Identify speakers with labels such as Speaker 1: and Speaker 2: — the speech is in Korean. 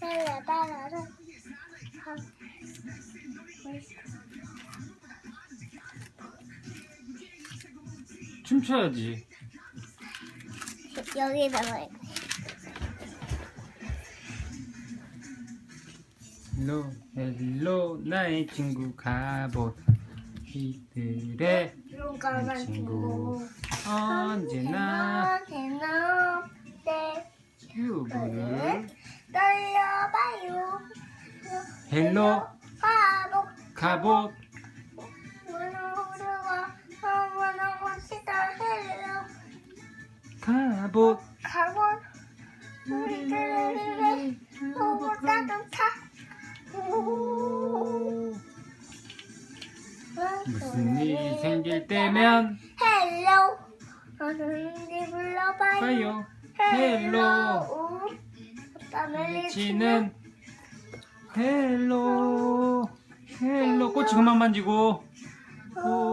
Speaker 1: 따라 따라라.
Speaker 2: 춤춰야지.
Speaker 1: 여기다가 해.
Speaker 2: 헬로 헬로 나의 친구 갑옷 이들의
Speaker 1: 용감한
Speaker 2: 친구. 언제나
Speaker 1: 언제나 내
Speaker 2: 큐브를
Speaker 1: 떨려봐요.
Speaker 2: 헬로
Speaker 1: 멋지다. 헬로
Speaker 2: 갑옷
Speaker 1: 가본 우리들을
Speaker 2: 무슨 일이 생길 때면
Speaker 1: 헬로 어른이 불러봐요.
Speaker 2: 봐요. 헬로 미치는 헬로 헬로 꽃이 그만 만지고. 오